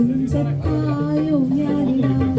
തുഞ്ചത്തായ ഊഞ്ഞാലിടാം